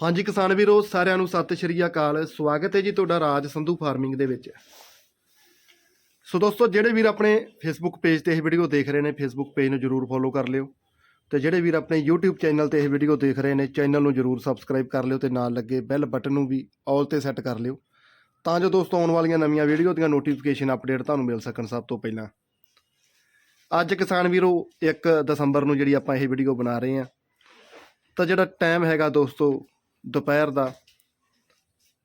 ਹਾਂਜੀ ਕਿਸਾਨ ਵੀਰੋ, ਸਾਰਿਆਂ ਨੂੰ ਸਤਿ ਸ਼੍ਰੀ ਅਕਾਲ। ਸਵਾਗਤ ਹੈ ਜੀ ਤੁਹਾਡਾ ਰਾਜ ਸੰਧੂ ਫਾਰਮਿੰਗ ਦੇ ਵਿੱਚ। ਸੋ ਦੋਸਤੋ, ਜਿਹੜੇ ਵੀਰ ਆਪਣੇ ਫੇਸਬੁੱਕ ਪੇਜ ਤੇ ਇਹ ਵੀਡੀਓ ਦੇਖ ਰਹੇ ਨੇ ਫੇਸਬੁੱਕ ਪੇਜ ਨੂੰ ਜਰੂਰ ਫੋਲੋ ਕਰ ਲਿਓ। ਤੇ ਜਿਹੜੇ ਵੀਰ ਆਪਣੇ YouTube ਚੈਨਲ ਤੇ ਇਹ ਵੀਡੀਓ ਦੇਖ ਰਹੇ ਨੇ ਚੈਨਲ ਨੂੰ ਜਰੂਰ ਸਬਸਕ੍ਰਾਈਬ ਕਰ ਲਿਓ ਤੇ ਨਾਲ ਲੱਗੇ ਬੈਲ ਬਟਨ ਨੂੰ ਵੀ ਆਲ ਤੇ ਸੈੱਟ ਕਰ ਲਿਓ। ਤਾਂ ਜੋ ਦੋਸਤੋ, ਆਉਣ ਵਾਲੀਆਂ ਨਵੀਆਂ ਵੀਡੀਓ ਦੀਆਂ ਨੋਟੀਫਿਕੇਸ਼ਨ ਅਪਡੇਟ ਤੁਹਾਨੂੰ ਮਿਲ ਸਕਣ ਸਭ ਤੋਂ ਪਹਿਲਾਂ। ਅੱਜ ਕਿਸਾਨ ਵੀਰੋ 1 ਦਸੰਬਰ ਨੂੰ ਜਿਹੜੀ ਆਪਾਂ ਇਹ ਵੀਡੀਓ ਬਣਾ ਰਹੇ ਹਾਂ। ਤਾਂ ਜਿਹੜਾ ਟਾਈਮ ਹੈਗਾ ਦੋਸਤੋ ਦੁਪਹਿਰ ਦਾ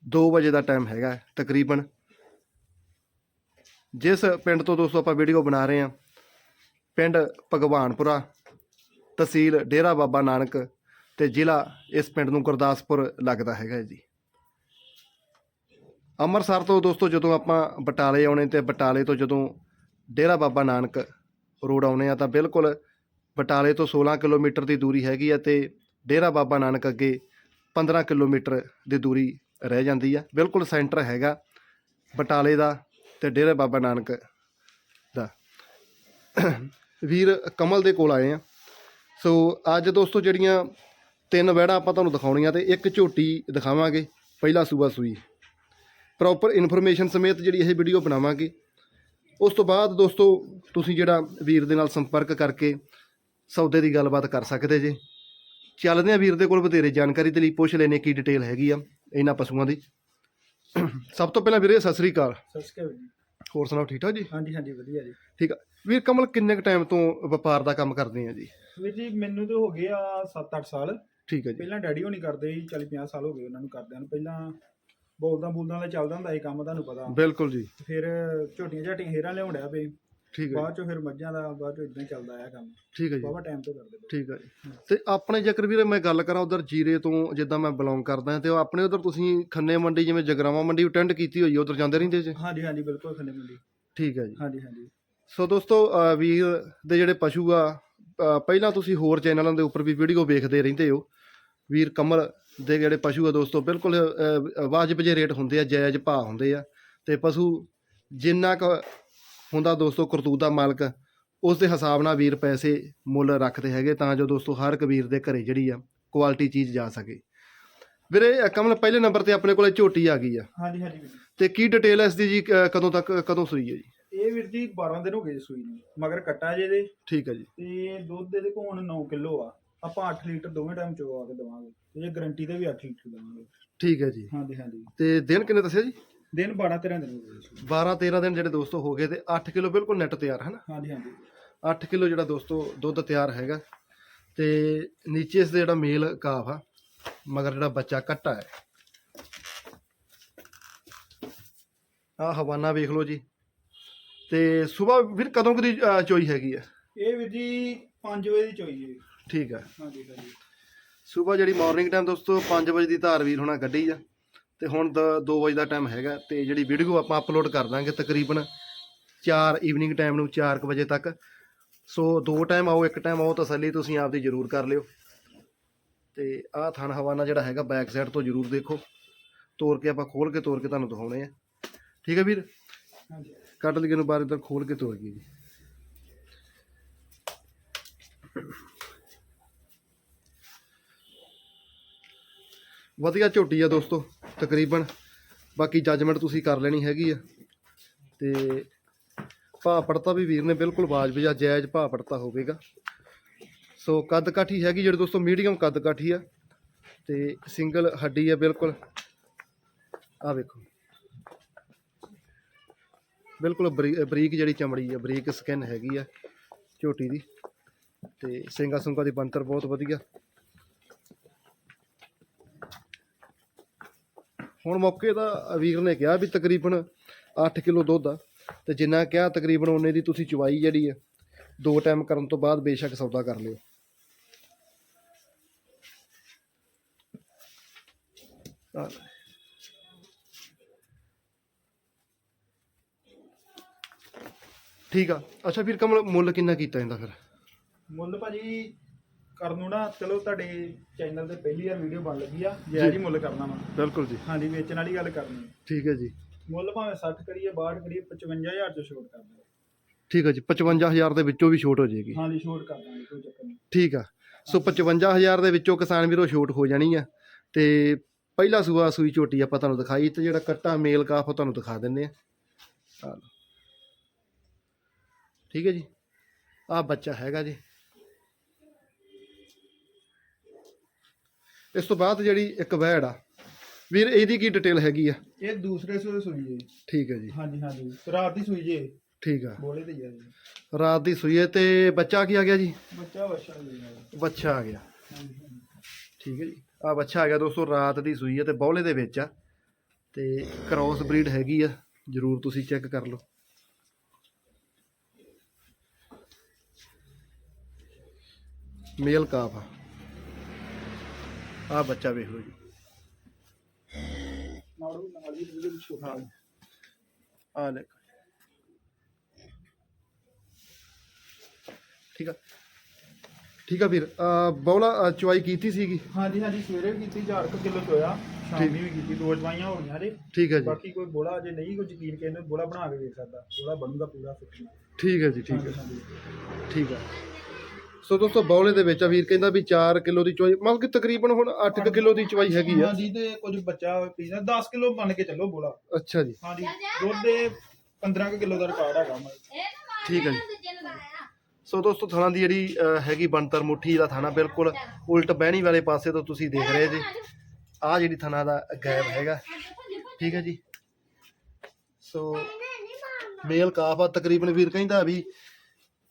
2 ਵਜੇ ਦਾ ਟਾਈਮ ਹੈਗਾ ਤਕਰੀਬਨ। ਜਿਸ ਪਿੰਡ ਤੋਂ ਦੋਸਤੋ ਆਪਾਂ ਵੀਡੀਓ ਬਣਾ ਰਹੇ ਹਾਂ, ਪਿੰਡ ਭਗਵਾਨਪੁਰਾ, ਤਹਿਸੀਲ ਡੇਰਾ ਬਾਬਾ ਨਾਨਕ ਤੇ ਜ਼ਿਲ੍ਹਾ ਇਸ ਪਿੰਡ ਨੂੰ ਗੁਰਦਾਸਪੁਰ ਲੱਗਦਾ ਹੈਗਾ ਜੀ। ਅੰਮ੍ਰਿਤਸਰ ਤੋਂ ਦੋਸਤੋ ਜਦੋਂ ਆਪਾਂ ਬਟਾਲੇ ਆਉਣੇ ਤੇ ਬਟਾਲੇ ਤੋਂ ਜਦੋਂ ਡੇਰਾ ਬਾਬਾ ਨਾਨਕ ਰੋਡ ਆਉਣੇ ਆ ਤਾਂ ਬਿਲਕੁਲ ਬਟਾਲੇ ਤੋਂ 16 ਕਿਲੋਮੀਟਰ ਦੀ ਦੂਰੀ ਹੈਗੀ ਆ ਤੇ ਡੇਰਾ ਬਾਬਾ ਨਾਨਕ ਅੱਗੇ 15 ਕਿਲੋਮੀਟਰ ਦੀ ਦੂਰੀ ਰਹਿ ਜਾਂਦੀ ਆ। ਬਿਲਕੁਲ ਸੈਂਟਰ ਹੈਗਾ ਬਟਾਲੇ ਦਾ ਤੇ ਡੇਰਾ ਬਾਬਾ ਨਾਨਕ ਦਾ। ਵੀਰ ਕਮਲ ਦੇ ਕੋਲ ਆਏ ਆ। ਸੋ ਅੱਜ ਦੋਸਤੋ ਜਿਹੜੀਆਂ ਤਿੰਨ ਵਹਿੜਾਂ ਆਪਾਂ ਤੁਹਾਨੂੰ ਦਿਖਾਉਣੀਆਂ ਤੇ ਇੱਕ ਝੋਟੀ ਦਿਖਾਵਾਂਗੇ, ਪਹਿਲਾ ਸੂਬਾ ਸੂਈ। ਪ੍ਰੋਪਰ ਇਨਫੋਰਮੇਸ਼ਨ ਸਮੇਤ ਜਿਹੜੀ ਇਹ ਵੀਡੀਓ ਬਣਾਵਾਂਗੇ। ਉਸ ਤੋਂ ਬਾਅਦ ਦੋਸਤੋ ਤੁਸੀਂ ਜਿਹੜਾ ਵੀਰ ਦੇ ਨਾਲ ਸੰਪਰਕ ਕਰਕੇ ਸੌਦੇ ਦੀ ਗੱਲਬਾਤ ਕਰ ਸਕਦੇ ਜੇ। ਚੱਲਦੇ ਆ ਵੀਰ ਦੇ ਕੋਲ ਬਥੇਰੇ ਜਾਣਕਾਰੀ ਦੇ ਲਈ ਪੁੱਛ ਲੈਨੇ ਕੀ ਡਿਟੇਲ ਹੈਗੀ ਆ ਇਹਨਾਂ ਪਸ਼ੂਆਂ ਦੀ। ਸਭ ਤੋਂ ਪਹਿਲਾਂ ਵੀਰੇ ਸਤਿ ਸ੍ਰੀ ਅਕਾਲ। ਸਤਿ ਸ਼੍ਰੀ ਅਕਾਲ ਜੀ। ਹੋਰ ਸੁਣਾਓ ਠੀਕ ਠਾਕ ਜੀ? ਹਾਂਜੀ ਹਾਂਜੀ ਵਧੀਆ ਜੀ। ਠੀਕ ਆ। ਵੀਰ ਕਮਲ ਕਿੰਨੇ ਕ ਟਾਈਮ ਤੋਂ ਵਪਾਰ ਦਾ ਕੰਮ ਕਰਦੇ ਆ ਜੀ? ਵੀਰ ਜੀ ਮੈਨੂੰ ਤੇ ਹੋ ਗਏ ਆ 7-8 ਸਾਲ। ਠੀਕ ਹੈ ਜੀ। ਪਹਿਲਾਂ ਡੈਡੀ ਹੋਣੀ ਕਰਦੇ ਸੀ 40-50 ਸਾਲ ਹੋ ਗਏ ਉਹਨਾਂ ਨੂੰ ਕਰਦਿਆਂ ਨੂੰ। ਪਹਿਲਾਂ ਬੋਲਦਾ ਬੋਲਦਾ ਦਾ ਚੱਲਦਾ ਹੁੰਦਾ ਸੀ ਕੰਮ ਤੁਹਾਨੂੰ ਪਤਾ। ਬਿਲਕੁਲ ਜੀ। ਫਿਰ ਝੋਟੀਆਂ ਝਾਟੀਆਂ ਹੇਰਾਂ ਲਿਆਉਂਦਿਆ ਪਏ ਠੀਕ ਹੈ ਬਾਅਦ ਚੋਂ ਫਿਰ ਮੱਝਾਂ ਦਾ ਬਾਅਦ ਚੋਂ ਇਦਾਂ ਹੀ ਚੱਲਦਾ ਆਇਆ ਕੰਮ। ਠੀਕ ਹੈ ਜੀ। ਬਾਬਾ ਟਾਈਮ ਤੋਂ ਕਰਦੇ ਪਏ। ਠੀਕ ਹੈ ਜੀ। ਤੇ ਆਪਣੇ ਜੇਕਰ ਵੀਰੇ ਮੈਂ ਗੱਲ ਕਰਾਂ ਉਧਰ ਜੀਰੇ ਤੋਂ ਜਿੱਦਾਂ ਮੈਂ ਬਿਲੋਂਗ ਕਰਦਾ ਤੇ ਉਹ ਆਪਣੇ ਉਧਰ ਤੁਸੀਂ ਖੰਨੇ ਮੰਡੀ ਜਿਵੇਂ ਜਗਰਾਵਾਂ ਮੰਡੀ ਅਟੈਂਡ ਕੀਤੀ ਹੋਈ ਉਧਰ ਜਾਂਦੇ ਰਹਿੰਦੇ ਜੀ? ਹਾਂਜੀ ਹਾਂਜੀ ਬਿਲਕੁਲ ਖੰਨੇ ਮੰਡੀ। ਠੀਕ ਹੈ ਜੀ। ਹਾਂਜੀ ਹਾਂਜੀ। ਸੋ ਦੋਸਤੋ ਅ, ਵੀਰ ਦੇ ਜਿਹੜੇ ਪਸ਼ੂ ਆ ਅ, ਪਹਿਲਾਂ ਤੁਸੀਂ ਹੋਰ ਚੈਨਲਾਂ ਦੇ ਉੱਪਰ ਵੀ ਵੀਡੀਓ ਵੇਖਦੇ ਰਹਿੰਦੇ ਹੋ। ਵੀਰ ਕਮਲ ਦੇ ਜਿਹੜੇ ਪਸ਼ੂ ਆ ਦੋਸਤੋ ਬਿਲਕੁਲ ਅ, ਵਾਜਬ ਜੇ ਰੇਟ ਹੁੰਦੇ ਆ ਜਾਇਜ਼ ਭਾਅ ਹੁੰਦੇ ਆ। ਤੇ ਪਸ਼ੂ ਜਿੰਨਾ ਕੁ ਹੁੰਦਾ ਦੋਸਤੋ ਕਰਤੂਤ ਦਾ ਮਾਲਕ ਉਸ ਦੇ ਹਿਸਾਬ ਨਾਲ ਵੀਰ ਪੈਸੇ ਮੁੱਲ ਰੱਖਦੇ ਹੈਗੇ ਤਾਂ ਜੋ ਦੋਸਤੋ ਹਰ ਇੱਕ ਵੀਰ ਦੇ ਘਰੇ ਜਿਹੜੀ ਆ ਕੁਆਲਿਟੀ ਚੀਜ਼ ਜਾ ਸਕੇ। ਵੀਰੇ ਕਮਲ ਪਹਿਲੇ ਨੰਬਰ ਤੇ ਆਪਣੇ ਕੋਲੇ ਝੋਟੀ ਆ ਗਈ ਆ। ਹਾਂਜੀ ਹਾਂਜੀ ਵੀਰ ਜੀ। ਤੇ ਕੀ ਡਿਟੇਲ ਹੈ ਇਸ ਦੀ ਜੀ ਕਦੋਂ ਤੱਕ ਕਦੋਂ ਸੂਈ ਹੈ ਜੀ? ਇਹ ਵੀਰ ਜੀ 12 ਦਿਨ ਹੋ ਗਏ ਸੂਈ ਨੂੰ ਮਗਰ ਕੱਟਾ ਜੇ ਦੇ ਠੀਕ ਹੈ ਜੀ। ਤੇ ਦੁੱਧ ਦੇ ਕੋਲ 9 ਕਿਲੋ ਆ। ਆਪਾਂ 8 ਲੀਟਰ ਦੋਵੇਂ ਟਾਈਮ ਚੋਆ ਕੇ ਦਵਾਂਗੇ। ਤੇ ਇਹ ਗਾਰੰਟੀ ਤੇ ਵੀ 8 ਲੀਟਰ ਦਵਾਂਗੇ। ਠੀਕ ਹੈ ਜੀ। ਹਾਂਜੀ ਹਾਂਜੀ। ਤੇ ਦਿਨ ਕਿੰਨੇ ਦੱਸਿਆ ਜੀ? ਦਿਨ 12 13 ਦਿਨ ਹੋ ਗਏ ਸੀ 12 13 ਦਿਨ ਜਿਹੜੇ ਦੋਸਤੋ ਹੋ ਗਏ ਤੇ 8 ਕਿਲੋ ਬਿਲਕੁਲ ਨੈਟ ਤਿਆਰ ਹੈ ਨਾ? ਹਾਂਜੀ ਹਾਂਜੀ। 8 ਕਿਲੋ ਜਿਹੜਾ ਦੋਸਤੋ ਦੁੱਧ ਤਿਆਰ ਹੈਗਾ ਤੇ ਨੀਚੇ ਇਸ ਦੇ ਜਿਹੜਾ ਮੇਲ ਕਾਫ ਆ ਮਗਰ ਜਿਹੜਾ ਬੱਚਾ ਕੱਟਾ ਹੈ। ਆ ਹਵਾਨਾ ਵੇਖ ਲਓ ਜੀ। ਤੇ ਸਵੇਰ ਵੀਰ ਕਦੋਂ ਕੁ ਦੀ ਅ, ਚੋਈ ਹੈਗੀ ਆ? ਇਹ ਵੀਰ ਜੀ 5 ਵਜੇ ਦੀ ਚੋਈ ਹੈ। ਠੀਕ ਆ। ਹਾਂਜੀ ਹਾਂਜੀ। ਸਵੇਰ ਜਿਹੜੀ ਮਾਰਨਿੰਗ ਟਾਈਮ ਦੋਸਤੋ 5 ਵਜੇ ਦੀ ਧਾਰ ਵੀਰ ਹੋਣਾ ਗੱਡੀ ਆ। ਤੇ ਹੁਣ 2 ਵਜੇ ਦਾ ਟਾਈਮ ਹੈਗਾ ਤੇ ਜਿਹੜੀ ਵੀਡੀਓ ਆਪਾਂ ਅਪਲੋਡ ਕਰ ਦਾਂਗੇ ਤਕਰੀਬਨ 4 ਈਵਨਿੰਗ ਟਾਈਮ ਨੂੰ 4 ਵਜੇ ਤੱਕ। ਸੋ ਦੋ ਟਾਈਮ ਆਓ ਇੱਕ ਟਾਈਮ ਆਓ ਤਸੱਲੀ ਤੁਸੀਂ ਆਪਦੀ ਜ਼ਰੂਰ ਕਰ ਲਿਓ। ਤੇ ਆਹ ਥਣ ਹਵਾਨਾ ਜਿਹੜਾ ਹੈਗਾ ਬੈਕ ਸਾਈਡ ਤੋਂ ਜ਼ਰੂਰ ਦੇਖੋ। ਤੋੜ ਕੇ ਆਪਾਂ ਖੋਲ ਕੇ ਤੋੜ ਕੇ ਤੁਹਾਨੂੰ ਦਿਖਾਉਣੇ ਆ। ਠੀਕ ਹੈ ਵੀਰ? ਹਾਂਜੀ। ਕੱਢ ਲਈਏ ਨੂੰ ਬਾਹਰ ਇੱਧਰ ਖੋਲ ਕੇ ਤੋੜ ਗਈ ਜੀ। ਵਧੀਆ ਝੋਟੀ ਆ ਦੋਸਤੋ। ਤਕਰੀਬਨ। ਬਾਕੀ ਜੱਜਮੈਂਟ ਤੁਸੀਂ ਕਰ ਲੈਣੀ ਹੈਗੀ ਆ। ਤੇ ਭਾਅ ਪੜਤਾ ਵੀ ਵੀਰ ਨੇ ਬਿਲਕੁਲ ਵਾਜਬ ਜਾਂ ਜਾਇਜ਼ ਭਾਅ ਪੜਤਾ ਹੋਵੇਗਾ। ਸੋ ਕੱਦ ਕਾਠੀ ਹੈਗੀ ਜਿਹੜੇ ਦੋਸਤੋ ਮੀਡੀਅਮ ਕੱਦ ਕਾਠੀ ਆ। ਤੇ ਸਿੰਗਲ ਹੱਡੀ ਆ ਬਿਲਕੁਲ। ਆ ਵੇਖੋ। ਬਿਲਕੁਲ ਬਰੀ- ਬਰੀਕ ਜਿਹੜੀ ਚਮੜੀ ਆ, ਬਰੀਕ ਸਕਿਨ ਹੈਗੀ ਆ ਝੋਟੀ ਦੀ। ਤੇ ਸਿੰਗਾ ਸੁੰਗਾ ਦੀ ਬੰਤਰ ਬਹੁਤ ਵਧੀਆ। ਹੁਣ ਮੌਕੇ ਦਾ ਵੀਰ ਨੇ ਕਿਹਾ ਵੀ ਤਕਰੀਬਨ 8 ਕਿਲੋ ਦੁੱਧ ਆ। ਤੇ ਜਿੰਨਾ ਕਿਹਾ ਤਕਰੀਬਨ ਉਹਨੇ ਦੀ ਤੁਸੀਂ ਚਵਾਈ ਜਿਹੜੀ ਆ, ਦੋ ਟਾਈਮ ਕਰਨ ਤੋਂ ਬਾਅਦ ਬੇਸ਼ੱਕ ਸੌਦਾ ਕਰ ਲਿਓ। ਠੀਕ ਆ। ਅੱਛਾ ਵੀਰ ਕਮਲ, ਮੁੱਲ ਕਿੰਨਾ ਕੀਤਾ ਜਾਂਦਾ ਫਿਰ? ਮੁੱਲ ਭਾਜੀ ਕਰਨ ਨੂੰ ਨਾ ਚਲੋ ਤੁਹਾਡੇ ਚੈਨਲ ਤੇ ਪਹਿਲੀ ਵਾਰ ਵੀਡੀਓ ਬਣ ਲੱਗੀ ਆ। ਹੀ ਮੁੱਲ ਕਰਨਾ ਵਾ। ਬਿਲਕੁਲ ਜੀ। ਹਾਂਜੀ ਵੇਚਣ ਵਾਲੀ ਗੱਲ ਕਰਨੀ। ਠੀਕ ਹੈ ਜੀ। ਮੁੱਲ ਭਾਵੇਂ 60 ਕਰੀਏ 62 ਕਰੀਏ 55000 ਚ ਛੋਟ ਕਰ ਦਾਂਗੇ ਠੀਕ ਹੈ ਜੀ 55000 ਦੇ ਵਿੱਚੋਂ ਵੀ ਛੋਟ ਹੋ ਜਾਏਗੀ। ਹਾਂਜੀ ਛੋਟ ਕਰ ਦਾਂਗੇ ਕੋਈ ਚੱਕਰ ਨਹੀਂ। ਠੀਕ ਆ। ਸੋ 55000 ਦੇ ਵਿੱਚੋਂ ਕਿਸਾਨ ਵੀਰੋ ਛੋਟ ਹੋ ਜਾਣੀ ਆ। ਤੇ ਪਹਿਲਾ ਸੂਆ ਸੂਈ ਝੋਟੀ ਆਪਾਂ ਤੁਹਾਨੂੰ ਦਿਖਾਈ ਤੇ ਜਿਹੜਾ ਕੱਟਾ ਮੇਲ ਕਾਫ ਉਹ ਤੁਹਾਨੂੰ ਦਿਖਾ ਦਿੰਨੇ ਆ। ਲਓ। ਠੀਕ ਹੈ ਜੀ। ਆ ਬੱਚਾ ਹੈਗਾ ਜੀ। ਇਸ ਤੋਂ ਬਾਅਦ ਜਿਹੜੀ ਇੱਕ ਵੈੜ ਆ ਵੀਰ ਇਹਦੀ ਕੀ ਡਿਟੇਲ ਹੈਗੀ ਆ? ਇਹ ਦੂਸਰੇ ਸੂਏ ਸੂਈ ਜੀ। ਠੀਕ ਹੈ ਜੀ। ਹਾਂਜੀ ਹਾਂਜੀ। ਰਾਤ ਦੀ ਸੂਈ ਜੀ। ਠੀਕ ਆ। ਬੋਲੇ ਤੇ ਜੀ। ਰਾਤ ਦੀ ਸੂਈ ਹੈ ਤੇ ਬੱਚਾ ਕੀ ਆ ਗਿਆ ਜੀ? ਬੱਚਾ ਹਾਂਜੀ ਬੱਚਾ ਆ ਗਿਆ। ਠੀਕ ਹੈ ਜੀ। ਆ ਬੱਚਾ ਆ ਗਿਆ ਦੋਸਤੋ ਰਾਤ ਦੀ ਸੂਈ ਹੈ ਤੇ ਬੌਲੇ ਦੇ ਵਿੱਚ ਆ। ਤੇ ਕ੍ਰਾਸ ਬਰੀਡ ਹੈਗੀ ਆ ਜਰੂਰ ਤੁਸੀਂ ਚੈੱਕ ਕਰ ਲਓ। ਮੇਲ ਕਾਫ ਆ। ਆ ਬੱਚਾ ਵੇਖ ਲਓ ਜੀ। ਨਾਲ ਵੀ ਨਾਲ ਹੀ ਇਹਦੇ ਵਿੱਚ ਛੋਟਾ ਆ। ਲੈ ਠੀਕ ਆ ਠੀਕ ਆ ਵੀਰ ਬੌਲਾ ਚੁਆਈ ਕੀਤੀ ਸੀਗੀ? ਹਾਂਜੀ ਹਾਂਜੀ ਸਵੇਰੇ ਵੀ ਕੀਤੀ 4 ਕਿਲੋ ਚੋਇਆ। ਸ਼ਾਮੀ ਵੀ ਕੀਤੀ ਦੋ ਜਵਾਈਆਂ ਹੋ ਗਈਆਂ ਜੀ ਠੀਕ ਹੈ ਜੀ। ਬਾਕੀ ਕੋਈ ਬੋਲਾ ਜੇ ਨਹੀਂ ਕੋਈ ਯਕੀਨ ਕਹਿੰਦੇ ਬੋਲਾ ਬਣਾ ਕੇ ਦੇਖ ਸਕਦਾ। ਬੋਲਾ ਬਣੂਗਾ ਪੂਰਾ ਠੀਕ ਹੈ ਜੀ ਠੀਕ ਹੈ ਠੀਕ ਆ। ਸੋ ਦੋਸਤੋ ਬੌਲੇ ਦੇ ਵਿੱਚ ਆ ਵੀਰ ਕਹਿੰਦਾ ਵੀ 4 ਕਿਲੋ ਦੀ ਚਵਾਈ ਮਤਲਬ ਕਿ ਤਕਰੀਬਨ ਹੁਣ 8 ਕਿਲੋ ਦੀ ਚਵਾਈ ਹੈਗੀ ਆ। ਹਾਂਜੀ ਤੇ ਕੁਝ ਬੱਚਾ ਪੀਣਾ 10 ਕਿਲੋ ਬਣ ਕੇ ਚੱਲੋ ਬੋਲਾ। ਅੱਛਾ ਜੀ। ਹਾਂਜੀ ਦੁੱਧ ਦੇ 15 ਕਿਲੋ ਦਾ ਰਿਕਾਰਡ ਹੈਗਾ ਮੈਂ ਠੀਕ ਹੈ ਜੀ। ਸੋ ਦੋਸਤੋ ਥਾਣਾ ਦੀ ਜਿਹੜੀ ਹੈਗੀ ਬਣਤਰ ਮੁੱਠੀ ਦਾ ਥਾਣਾ ਬਿਲਕੁਲ ਉਲਟ ਬਹਿਣੀ ਵਾਲੇ ਪਾਸੇ ਤੋਂ ਤੁਸੀਂ ਦੇਖ ਰਹੇ ਜੀ। ਆ ਜਿਹੜੀ ਥਾਣਾ ਦਾ ਗੈਪ ਹੈਗਾ। ਠੀਕ ਹੈ ਜੀ। ਸੋ ਮੇਲ ਕਾਫ ਆ ਤਕਰੀਬਨ ਵੀਰ ਕਹਿੰਦਾ ਵੀ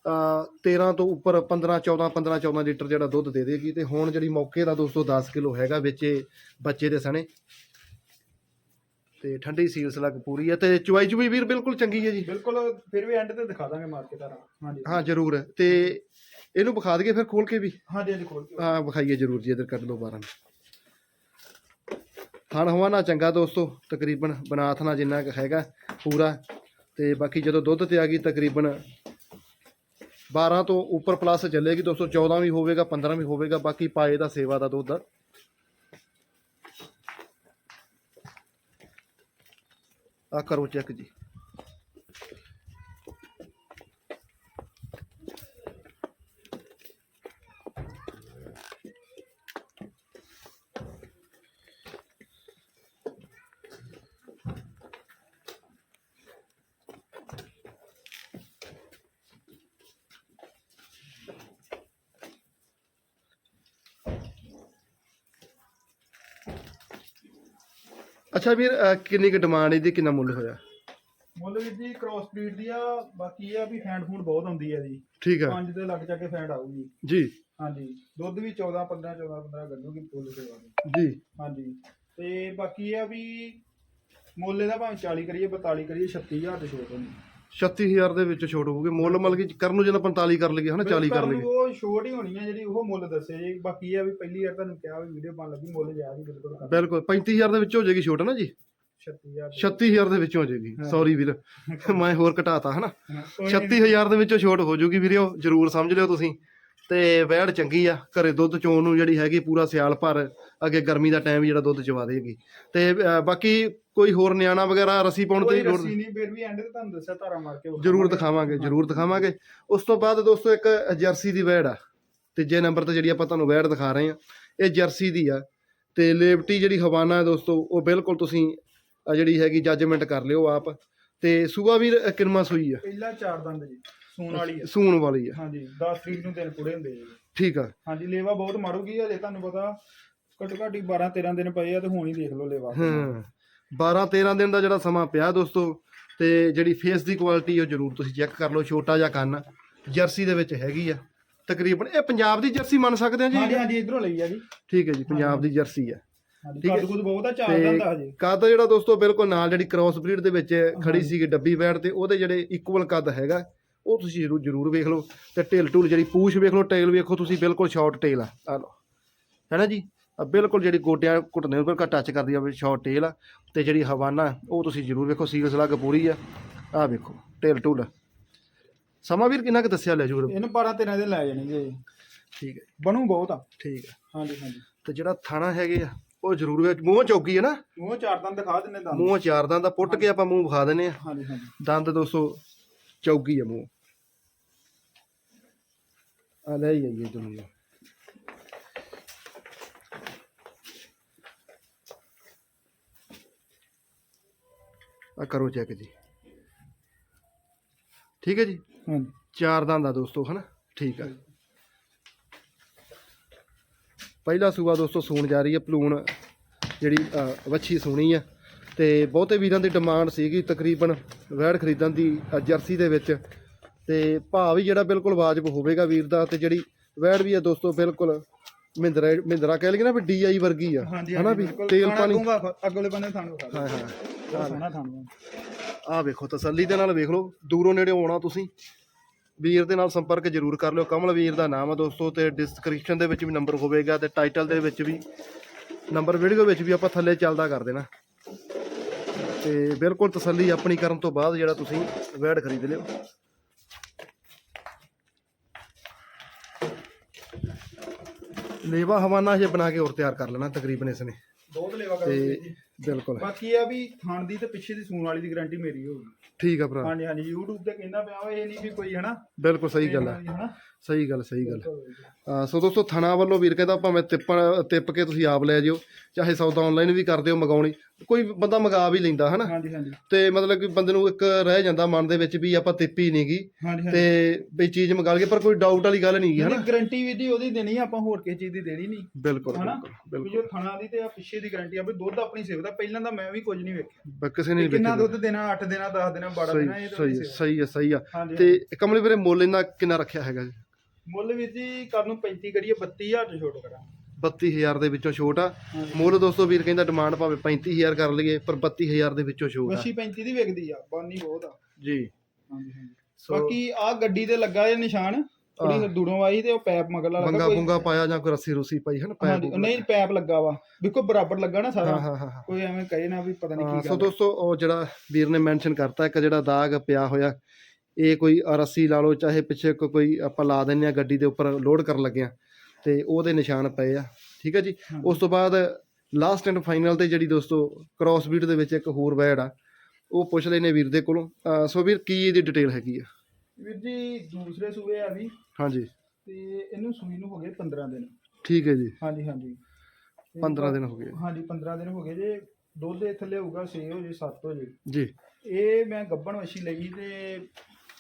13 ਤੋਂ ਉੱਪਰ 15 14 15 14 ਲੀਟਰ ਜਿਹੜਾ ਦੁੱਧ ਦੇ ਦੇਗੀ ਤੇ ਹੁਣ ਜਿਹੜੀ ਮੌਕੇ ਦਾ ਦੋਸਤੋ 10 ਕਿਲੋ ਹੈਗਾ ਵਿੱਚ ਬੱਚੇ ਦੇ ਸਣੇ। ਤੇ ਠੰਡੀ ਸੀਲਸ ਲੱਗ ਪੂਰੀ ਹੈ ਤੇ ਚੁਆਈ ਚੁਈ ਵੀਰ ਬਿਲਕੁਲ ਚੰਗੀ ਹੈ ਜੀ। ਬਿਲਕੁਲ ਫਿਰ ਵੀ ਐਂਡ ਤੇ ਦਿਖਾ ਦਾਂਗੇ ਮਾਰਕੀਟ ਆ ਹਾਂਜੀ। ਹਾਂ ਜ਼ਰੂਰ। ਤੇ ਇਹਨੂੰ ਵਿਖਾ ਦਈਏ ਫਿਰ ਖੋਲ ਕੇ ਵੀ। ਹਾਂਜੀ ਹਾਂਜੀ ਖੋਲ ਕੇ। ਹਾਂ ਵਿਖਾਈਏ ਜ਼ਰੂਰ ਜੀ ਇਧਰ ਕੱਢ ਲਓ 12 ਥਣ ਹਵਾਨਾ ਚੰਗਾ ਦੋਸਤੋ ਤਕਰੀਬਨ ਬਨਾਥਨਾ ਜਿੰਨਾ ਕੁ ਹੈਗਾ ਪੂਰਾ। ਤੇ ਬਾਕੀ ਜਦੋਂ ਦੁੱਧ ਤੇ ਆ ਗਈ ਤਕਰੀਬਨ 12 ਤੋਂ ਉੱਪਰ ਪਲੱਸ ਚੱਲੇਗੀ ਦੋਸਤੋ 14 ਵੀ ਹੋਵੇਗਾ 15 ਵੀ ਹੋਵੇਗਾ, ਬਾਕੀ ਪਾਏ ਦਾ ਸੇਵਾ ਦਾ ਦੁੱਧ ਆ। ਆ ਕਰੋ ਚੈੱਕ ਜੀ ਅੱਛਾ ਵੀਰ ਅਹ ਕਿੰਨੀ ਕੁ ਡਿਮਾਂਡ ਇਹਦੀ ਕਿੰਨਾ ਮੁੱਲ ਹੋਇਆ? ਮੁੱਲ ਵੀ ਜੀ ਕ੍ਰਾਸ ਬਰੀਡ ਦੀ ਆ ਬਾਕੀ ਇਹ ਆ ਵੀ ਫੈਂਡ ਫੂਡ ਬਹੁਤ ਆਉਂਦੀ ਹੈ ਜੀ। ਠੀਕ ਆ। ਪੰਜ ਦੇ ਲੱਗ ਜਾ ਕੇ ਫੈਂਡ ਆਊਗੀ। ਜੀ। ਹਾਂਜੀ। ਦੁੱਧ ਵੀ 14 15 14 15 ਗੱਡੂਗੀ ਫੁੱਲ ਸੇਵਾ ਦੀ ਜੀ। ਹਾਂਜੀ। ਤੇ ਬਾਕੀ ਇਹ ਆ ਵੀ ਮੁੱਲ ਇਹਦਾ ਭਾਵੇਂ 40 ਕਰੀਏ 42 ਕਰੀਏ 36000 ਤੇ ਛੋਟ ਹੋਣੀ 36000 ਦੇ ਵਿੱਚ ਛੋਟ ਹੋਊਗੀ। ਮੁੱਲ ਮਤਲਬ ਕਿ ਕਰਨ ਨੂੰ ਜਦੋਂ 45 ਕਰ ਲਈਏ ਹਨਾ 40 ਕਰ ਲਈਏ। ਉਹ ਛੋਟ ਹੀ ਹੋਣੀ ਹੈ ਜਿਹੜੀ ਉਹ ਮੁੱਲ ਦੱਸੇ ਜੀ। ਬਾਕੀ ਇਹ ਆ ਵੀ ਪਹਿਲੀ ਵਾਰ ਤੁਹਾਨੂੰ ਕਿਹਾ ਵੀ ਵੀਡੀਓ ਬਣ ਲੱਗੀ ਮੁੱਲ ਜੀ ਬਿਲਕੁਲ ਕਰ ਬਿਲਕੁਲ 35000 ਦੇ ਵਿੱਚ ਹੋ ਜਾਏਗੀ ਛੋਟ ਨਾ ਜੀ? 36000 36000 ਦੇ ਵਿੱਚ। ਹੋ ਜਾਏਗੀ। ਸੌਰੀ ਵੀਰ ਮੈਂ ਹੋਰ ਘਟਾਤਾ ਹਨਾ? ਕੋਈ ਨੀ। 36000 ਦੇ ਵਿੱਚੋਂ ਛੋਟ ਹੋ ਜਾਊਗੀ ਵੀਰਿਓ ਜਰੂਰ ਸਮਝ ਲਿਓ ਤੁਸੀਂ। ਤੇ ਵੈੜ ਚੰਗੀ ਆ ਘਰੇ ਦੁੱਧ ਚੋਣ ਨੂੰ ਜਿਹੜੀ ਹੈਗੀ ਪੂਰਾ ਸਿਆਲ ਭਰ। ਅੱਗੇ ਗਰਮੀ ਦਾ ਟਾਈਮ ਜਿਹੜਾ ਦੁੱਧ ਚਵਾ ਦੇਗੀ ਤੇ ਬਾਕੀ ਕੋਈ ਹੋਰ ਨਿਆਣਾ ਵਗੈਰਾ ਰੱਸੀ ਪਾਉਣ ਕੋਈ ਤੇ ਲੋੜ ਰੱਸੀ ਨਹੀਂ ਫਿਰ ਵੀ ਐਂਡ ਤੇ ਤੁਹਾਨੂੰ ਦੱਸਿਆ ਧਾਰਾ ਮਾਰ ਕੇ ਜਰੂਰ ਦਿਖਾਵਾਂਗੇ ਜਰੂਰ ਦਿਖਾਵਾਂਗੇ। ਉਸ ਤੋਂ ਬਾਅਦ ਦੋਸਤੋ ਇੱਕ ਜਰਸੀ ਦੀ ਵੈੜ ਆ। ਤੀਜੇ ਨੰਬਰ ਤੇ ਜਿਹੜੀ ਆਪਾਂ ਤੁਹਾਨੂੰ ਵੈੜ ਦਿਖਾ ਰਹੇ ਆ ਇਹ ਜਰਸੀ ਦੀ ਆ। ਤੇ ਲੇਵਟੀ ਜਿਹੜੀ ਹਵਾਨਾ ਹੈ ਦੋਸਤੋ ਉਹ ਬਿਲਕੁਲ ਤੁਸੀਂ ਜਿਹੜੀ ਹੈਗੀ ਜੱਜਮੈਂਟ ਕਰ ਲਿਓ ਆਪ। ਤੇ ਸੂਆ ਅ, ਕਿੰਨਵਾਂ ਸੂਈ ਆ? ਪਹਿਲਾ ਚਾਰ ਦੰਦ ਜੀ ਸੂਣ ਵਾਲੀ ਹੈ ਸੂਣ ਵਾਲੀ ਆ। ਹਾਂਜੀ 10 ਤਰੀਕ ਨੂੰ ਦਿਨ ਪੂਰੇ ਹੁੰਦੇ ਜੀ। ਠੀਕ ਆ। ਹਾਂਜੀ ਲੇਵਾ ਬਹੁਤ ਮਾਰੂਗੀ ਹਲੇ ਤੁਹਾਨੂੰ ਪਤਾ ਘੱਟੋ ਘੱਟ ਹੀ 12 13 ਦਿਨ ਪਏ ਆ ਤੇ ਹੁਣ ਹੀ ਦੇਖ ਲਓ ਲੇਵਾ। ਹਾਂ 12 13 ਦਿਨ ਦਾ ਜਿਹੜਾ ਸਮਾਂ ਪਿਆ ਦੋਸਤੋ ਤੇ ਜਿਹੜੀ ਫੇਸ ਦੀ ਕੁਆਲਿਟੀ ਉਹ ਜਰੂਰ ਤੁਸੀਂ ਚੈੱਕ ਕਰ ਲਓ ਛੋਟਾ ਜਿਹਾ ਕੰਨ ਜਰਸੀ ਦੇ ਵਿੱਚ ਹੈਗੀ ਆ। ਤਕਰੀਬਨ ਇਹ ਪੰਜਾਬ ਦੀ ਜਰਸੀ ਮੰਨ ਸਕਦੇ ਆ ਹਾਂਜੀ ਜੀ? ਹਾਂਜੀ ਇਧਰੋਂ ਲਈ ਆ ਜੀ। ਠੀਕ ਹੈ ਜੀ ਪੰਜਾਬ ਦੀ ਜਰਸੀ ਆ। ਹਾਂਜੀ ਠੀਕ ਹੈ। ਕੱਦ ਕੁਦ ਬਹੁਤ ਆ ਚਾਰ ਦੰਦ ਆ ਹਜੇ। ਕੱਦ ਜਿਹੜਾ ਦੋਸਤੋ ਬਿਲਕੁਲ ਨਾਲ ਜਿਹੜੀ ਕ੍ਰਾਸ ਬਰੀਡ ਦੇ ਵਿੱਚ ਖੜੀ ਸੀਗੀ ਡੱਬੀ ਬੈਡ ਤੇ ਉਹਦੇ ਜਿਹੜੇ ਇਕੁਅਲ ਕੱਦ ਹੈਗਾ ਉਹ ਤੁਸੀਂ ਜਰੂਰ ਜਰੂਰ ਵੇਖ ਲਓ। ਤੇ ਢਿੱਲ ਢੁੱਲ ਜਿਹੜੀ ਪੂਛ ਵੇਖ ਲਓ ਟੇਲ ਵੇਖੋ ਤੁਸੀਂ ਬਿਲਕੁਲ ਸ਼ਾਰਟ ਟੇਲ ਆ। ਆ ਲਓ। ਹੈਨਾ ਜੀ? ਬਿਲਕੁਲ ਜਿਹੜੀ ਗੋਟਿਆਂ ਘੁੱਟਨੇ ਉੱਪਰ ਟੱਚ ਕਰਦੀ ਆ ਵੀ ਸ਼ਾਰਟ ਟੇਲ ਆ ਤੇ ਜਿਹੜੀ ਹਵਾਨਾ ਉਹ ਤੁਸੀਂ ਜਰੂਰ ਵੇਖੋ ਸੀਲਸ ਲੱਗ ਪੂਰੀ ਆ। ਆ ਵੇਖੋ ਢਿੱਲ ਢੁੱਲ ਸਮਾਂ ਵੀਰ ਕਿੰਨਾ ਕੁ ਦੱਸਿਆ ਲੈ ਜੂਰ? ਇਹਨੂੰ 12 13 ਦਿਨ ਲੈ ਜਾਣਗੇ ਠੀਕ ਹੈ ਬਣੂ ਬਹੁਤ ਆ। ਠੀਕ ਹੈ ਹਾਂਜੀ ਹਾਂਜੀ। ਤੇ ਜਿਹੜਾ ਥਾਣਾ ਹੈਗੇ ਆ ਉਹ ਜਰੂਰ ਵਿੱਚ ਮੂੰਹ ਚੌਕੀ ਹੈ ਨਾ? ਮੂੰਹ ਚਾਰ ਦੰਦ ਦਿਖਾ ਦਿੰਨੇ ਦੰਦ। ਮੂੰਹ ਚਾਰ ਦੰਦ ਦਾ ਪੁੱਟ ਕੇ ਆਪਾਂ ਮੂੰਹ ਵਿਖਾ ਦਿੰਨੇ ਆ। ਹਾਂਜੀ ਹਾਂਜੀ। ਦੰਦ ਦੋਸਤੋ ਚੌਕੀ ਆ ਮੂੰਹ। ਆ ਲੈ ਹੀ ਆਈਏ ਆ ਕਰੋ ਚੈੱਕ ਜੀ। ਠੀਕ ਹੈ ਜੀ? ਹਾਂਜੀ। ਚਾਰ ਦੰਦ ਆ ਦੋਸਤੋ ਹਨਾ? ਠੀਕ ਆ। ਪਹਿਲਾ ਸੂਆ ਦੋਸਤੋ ਸੂਣ ਜਾ ਰਹੀ ਹੈ ਪਲੂਣ ਜਿਹੜੀ ਵੱਛੀ ਸੂਣੀ ਆ। ਤੇ ਬਹੁਤੇ ਵੀਰਾਂ ਦੀ ਡਿਮਾਂਡ ਸੀਗੀ ਤਕਰੀਬਨ ਵੈੜ ਖਰੀਦਣ ਦੀ ਜਰਸੀ ਦੇ ਵਿੱਚ। ਤੇ ਭਾਅ ਵੀ ਜਿਹੜਾ ਬਿਲਕੁਲ ਵਾਜਬ ਹੋਵੇਗਾ ਵੀਰ ਦਾ ਤੇ ਜਿਹੜੀ ਵੈੜ ਵੀ ਆ ਦੋਸਤੋ ਬਿਲਕੁਲ ਮਹਿੰਦਰਾ ਮਹਿੰਦਰਾ ਕਹਿ ਲਈਏ ਨਾ ਵੀ ਡੀਆਈ ਵਰਗੀ ਆ। ਹਨਾ ਵੀ ਤੇਲ ਪਾਣੀ ਅਗਲੇ ਬੰਨੇ ਥਾਣ ਹਾਂ। ਹਾਂ। ਬਹੁਤ ਸੋਹਣਾ ਥਾਣ ਵਾ। ਆਹ ਵੇਖੋ ਤਸੱਲੀ ਦੇ ਨਾਲ ਵੇਖ ਲਓ। ਦੂਰੋਂ ਨੇੜੇ ਆਉਣਾ ਤੁਸੀਂ। ਵੀਰ ਦੇ ਨਾਲ ਸੰਪਰਕ ਜ਼ਰੂਰ ਕਰ ਲਿਓ। ਕਮਲ ਵੀਰ ਦਾ ਨਾਮ ਆ ਦੋਸਤੋ ਤੇ ਡਿਸਕ੍ਰਿਪਸ਼ਨ ਦੇ ਵਿੱਚ ਵੀ ਨੰਬਰ ਹੋਵੇਗਾ ਤੇ ਟਾਈਟਲ ਦੇ ਵਿੱਚ ਵੀ ਨੰਬਰ ਵੀਡੀਓ ਵਿੱਚ ਵੀ ਆਪਾਂ ਥੱਲੇ ਚੱਲਦਾ ਕਰ ਦੇਣਾ। ਤੇ ਬਿਲਕੁਲ ਤਸੱਲੀ ਆਪਣੀ ਕਰਨ ਤੋਂ ਬਾਅਦ ਜਿਹੜਾ ਤੁਸੀਂ ਵੈਡ ਖਰੀਦ ਲਿਓ। ਲੇਵਾ ਹਵਾਨਾ ਜੇ ਬਣਾ ਕੇ ਹੋਰ ਤਿਆਰ ਕਰ ਲੈਣਾ ਤਕਰੀਬਨ ਇਸ ਨੇ। ਬਹੁਤ ਲੇਵਾ ਕਰ ਤੇ ਬਿਲਕੁਲ। ਬਾਕੀ ਇਹ ਆ ਵੀ ਥਾਣ ਦੀ ਤੇ ਪਿੱਛੇ ਦੀ ਸੂਣ ਵਾਲੀ ਦੀ ਗਾਰੰਟੀ ਮੇਰੀ ਹੋਊਗੀ ਠੀਕ ਆ ਭਰਾ। ਹਾਂਜੀ ਹਾਂਜੀ YouTube ਤੇ ਕਹਿੰਦਾ ਪਿਆ ਵਾ ਇਹ ਨਹੀਂ ਵੀ ਕੋਈ ਹਨਾ? ਬਿਲਕੁਲ ਸਹੀ ਗੱਲ ਹਨਾ? ਸਹੀ ਗੱਲ ਸਹੀ ਗੱਲ। ਅਹ ਸੋ ਦੋਸਤੋ ਥਣਾ ਵੱਲੋਂ ਵੀਰ ਕਹਿੰਦਾ ਭਾਵੇਂ ਤਿੱਪਣ ਤਿੱਪ ਕੇ ਤੁਸੀਂ ਆਪ ਲੈ ਜਿਓ ਚਾਹੇ ਸੌਦਾ ਆਨਲਾਈਨ ਵੀ ਕਰਦੇ ਹੋ ਮੰਗਾਉਣੀ। ਕੋਈ ਬੰਦਾ ਮੰਗਾ ਵੀ ਲੈਂਦਾ ਹਨਾ? ਹਾਂਜੀ ਹਾਂਜੀ। ਤੇ ਮਤਲਬ ਕਿ ਬੰਦੇ ਨੂੰ ਇੱਕ ਰਹਿ ਜਾਂਦਾ ਮਨ ਦੇ ਵਿੱਚ ਵੀ ਆਪਾਂ ਤਿੱਪੀ ਨਹੀਂਗੀ ਹਾਂਜੀ ਤੇ ਵੀ ਚੀਜ਼ ਮੰਗਾ ਲਈਏ ਪਰ ਕੋਈ ਡਾਊਟ ਵਾਲੀ ਗੱਲ ਨਹੀਂਗੀ ਹਨਾ? ਗਾਰੰਟੀ ਵੀ ਦੀ ਉਹਦੀ ਦੇਣੀ ਆ, ਆਪਾਂ ਹੋਰ ਕਿਸੇ ਚੀਜ਼ ਦੀ ਦੇਣੀ ਨਹੀਂ ਬਿਲਕੁਲ ਹਨਾ? ਬਿਲਕੁਲ ਵੀ ਜੋ ਥਣਾ ਦੀ ਤੇ ਆ ਪਿੱਛੇ ਦੀ ਗਾਰੰਟੀ ਆ ਵੀ ਦੁੱਧ ਆਪਣੀ ਸੇਵ ਦਾ ਪਹਿਲਾਂ ਤਾਂ ਮੈਂ ਵੀ ਕੁਝ ਨਹੀਂ ਵੇਖਿਆ। ਬਿਲਕੁਲ ਕਿਸੇ ਨੇ ਵੀ ਕਿੰਨਾ ਦੁੱਧ ਦੇਣਾ 8 ਦੇਣਾ 10 ਦੇਣਾ 12 ਦੇਣਾ ਇਹ ਤਾਂ ਸਹੀ ਸਹੀ ਸੇਵਾ। ਸਹੀ ਹੈ ਸਹੀ ਆ। ਹਾਂਜੀ ਤੇ ਕਮਲੇ ਵੀਰੇ ਮੁੱਲ ਇਹਨਾਂ ਕਿੰਨਾ ਰੱਖਿਆ ਹੈਗਾ ਜੀ? ਮੁੱਲ ਵੀਰ ਜੀ ਕਰ ਨੂੰ 35 ਕਰੀਏ 32000 ਚ ਛੋਟ ਕਰਾਂ 32000 ਦੇ ਵਿੱਚੋਂ ਛੋਟ ਆ। ਮੁੱਲ ਦੋਸਤੋ ਵੀਰ ਕਹਿੰਦਾ ਡਿਮਾਂਡ ਭਾਵੇਂ 35000 ਕਰ ਲਈਏ ਪਰ 32000 ਦੇ ਵਿੱਚੋਂ ਛੋਟ ਆ। ਵਸ਼ੀ 35 ਦੀ ਵਿਕਦੀ ਆ ਬਾਨੀ ਬਹੁਤ ਆ। ਜੀ। ਹਾਂਜੀ ਹਾਂਜੀ। ਸੋ ਬਾਕੀ ਆ ਗੱਡੀ ਤੇ ਲੱਗਾ ਇਹ ਨਿਸ਼ਾਨ ਥੋੜੀ ਦੂਰੋਂ ਆਈ ਤੇ ਉਹ ਪੈਪ ਮਗਰਲਾ ਲੱਗਾ ਬੰਗਾ ਬੁੰਗਾ ਪਾਇਆ ਜਾਂ ਕੋਈ ਰੱਸੀ ਰੁਸੀ ਪਾਈ ਹੈ ਨਾ ਪੈਪ ਨਹੀਂ ਪੈਪ ਲੱਗਾ ਵਾ। ਦੇਖੋ ਬਰਾਬਰ ਲੱਗਾ ਨਾ ਸਾਰਾ। ਕੋਈ ਐਵੇਂ ਕਹੇ ਨਾ ਵੀ ਪਤਾ ਨਹੀਂ ਕੀ ਸੋ ਗੱਲ ਦੋਸਤੋ ਉਹ ਜਿਹੜਾ ਵੀਰ ਨੇ ਮੈਂਸ਼ਨ ਕਰਤਾ ਇੱਕ ਜਿਹੜਾ ਦਾਗ ਪਿਆ ਹੋਇਆ ਇਹ ਕੋਈ ਰੱਸੀ ਲਾ ਲਓ ਚਾਹੇ ਪਿੱਛੇ ਕੋਈ ਆਪਾਂ ਲਾ ਦਿੰਨੇ ਆ ਗੱਡੀ ਦੇ ਉੱਪਰ ਲੋਡ ਕਰਨ ਲੱਗੇ ਆ ਤੇ ਉਹਦੇ ਨਿਸ਼ਾਨ ਪਏ ਆ। ਠੀਕ ਹੈ ਜੀ। ਉਸ ਤੋਂ ਬਾਅਦ ਲਾਸਟ ਐਂਡ ਫਾਈਨਲ ਤੇ ਜਿਹੜੀ ਦੋਸਤੋ ਕ੍ਰਾਸ ਬੀਟ ਦੇ ਵਿੱਚ ਇੱਕ ਹੋਰ ਵੈੜ ਆ ਉਹ ਪੁੱਛ ਲੈਨੇ ਵੀਰ ਦੇ ਕੋਲੋਂ। ਸੋ ਵੀਰ ਕੀ ਇਹਦੀ ਡਿਟੇਲ ਹੈਗੀ ਆ? ਵੀਰ ਜੀ ਦੂਸਰੇ ਸੂਏ ਆ ਵੀ। ਹਾਂਜੀ। ਤੇ ਇਹਨੂੰ ਸੂਈ ਨੂੰ ਹੋ ਗਏ 15 ਦਿਨ। ਠੀਕ ਹੈ ਜੀ। ਹਾਂਜੀ ਹਾਂਜੀ। ਤੇ 15 ਦਿਨ ਹੋ ਗਏ। ਹਾਂਜੀ 15 ਦਿਨ ਹੋ ਗਏ ਜੇ। ਦੁੱਧ ਦੇ ਥੱਲੇ ਹੋਊਗਾ 6 ਹੋ ਜੇ 7 ਹੋ ਜੇ। ਜੀ। ਇਹ ਮੈਂ ਗੱਬਣ ਵਸ਼ੀ ਲਈ ਤੇ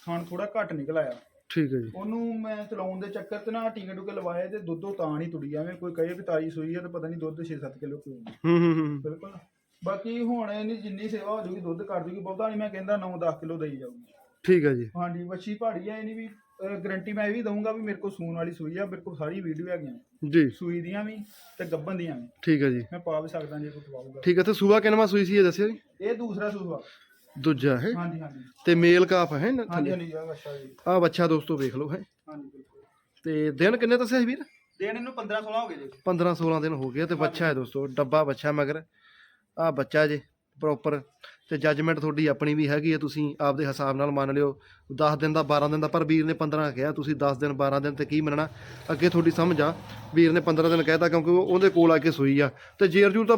ਖਾਣ ਥੋੜਾ ਘੱਟ ਨਿਕਲ ਆਇਆ। ਠੀਕ ਹੈ ਜੀ। ਉਹਨੂੰ ਮੈਂ ਚਲਾਉਣ ਦੇ ਚੱਕਰ ਤੇ ਨਾ ਟੀਕੇ ਟੂਕੇ ਲਵਾਏ ਤੇ ਦੁੱਧੋਂ ਤਾਂ ਨਹੀਂ ਤੁੜੀ ਐਵੇਂ ਕੋਈ ਕਹੇ ਵੀ ਤਾਜੀ ਸੂਈ ਆ ਤੇ ਪਤਾ ਨਹੀਂ ਦੁੱਧ 6-7 ਕਿਲੋ ਕਿਉਂ ਨਹੀਂ ਹੂੰ ਹੂੰ ਹੂੰ। ਬਿਲਕੁਲ। ਬਾਕੀ ਹੁਣ ਇਹਨੀ ਜਿੰਨੀ ਸੇਵਾ ਹੋ ਜੂਗੀ ਦੁੱਧ ਕਰ ਜੂਗੀ ਬਹੁਤਾ ਨਹੀਂ ਮੈਂ ਕਹਿੰਦਾ 9-10 ਕਿਲੋ ਦੇਈ ਜਾਊਗੀ। ਠੀਕ ਹੈ ਜੀ। ਹਾਂਜੀ ਵੱਛੀ ਪਹਾੜੀ ਆ ਇਹਨੀ ਵੀ ਗਰੰਟੀ ਮੈਂ ਇਹ ਵੀ ਦਊਂਗਾ ਵੀ ਮੇਰੇ ਕੋਲ ਸੂਣ ਵਾਲੀ ਸੂਈ ਆ ਮੇਰੇ ਕੋਲ ਸਾਰੀ ਵੀਡੀਓ ਹੈਗੀਆਂ ਜੀ। ਸੂਈ ਦੀਆਂ ਵੀ ਤੇ ਗੱਬਨ ਦੀਆਂ ਵੀ। ਠੀਕ ਹੈ ਜੀ। ਮੈਂ ਪਾ ਵੀ ਸਕਦਾ ਜੇ ਕੋਈ ਪਵਾਊਗਾ ਠੀਕ ਹੈ ਤੇ ਸੂਆ ਕਿੰਨਵਾ ਸੂਈ ਸੀ ਇਹ ਦੱਸਿਓ ਜੀ। ਇਹ ਦੂਸਰਾ ਸੂਆ। ਦੂਜਾ ਹੈ। ਹਾਂਜੀ ਹਾਂਜੀ। ਤੇ ਮੇਲ ਕਾਫ ਹੈ ਨਾ ਹਾਂਜੀ ਥੱਲੇ? ਹਾਂਜੀ ਆ ਅੱਛਾ ਜੀ। ਆ ਬੱਚਾ ਦੋਸਤੋ ਵੇਖ ਲਓ ਹੈ। ਹਾਂਜੀ ਬਿਲਕੁਲ। ਤੇ ਦਿਨ ਕਿੰਨੇ ਦੱਸਿਆ ਸੀ ਵੀਰ? ਦੇਣ ਇਹਨੂੰ 15 16 ਹੋ ਗਏ ਜੀ। 15 16 ਦਿਨ ਹੋ ਗਏ ਤੇ ਬੱਚਾ ਹੈ ਦੋਸਤੋ ਡੱਬਾ ਬੱਚਾ ਮਗਰ। ਆ ਬੱਚਾ ਜੇ ਪ੍ਰੋਪਰ ਤੇ ਜੱਜਮੈਂਟ ਤੁਹਾਡੀ ਆਪਣੀ ਵੀ ਹੈਗੀ ਹੈ ਤੁਸੀਂ ਆਪਦੇ ਹਿਸਾਬ ਨਾਲ ਮੰਨ ਲਿਓ। 10 ਦਿਨ ਦਾ 12 ਦਿਨ ਦਾ ਪਰ ਵੀਰ ਨੇ 15 ਕਿਹਾ ਤੁਸੀਂ 10 ਦਿਨ 12 ਦਿਨ ਤੇ ਕੀ ਮੰਨਣਾ? ਅੱਗੇ ਤੁਹਾਡੀ ਸਮਝ ਆ। ਵੀਰ ਨੇ 15 ਦਿਨ ਕਹਿਤਾ ਕਿਉਂਕਿ ਉਹ- ਉਹਦੇ ਕੋਲ ਆ ਕੇ ਸੂਈ ਆ। ਤੇ ਜੇਰ ਜੂਰ ਤਾਂ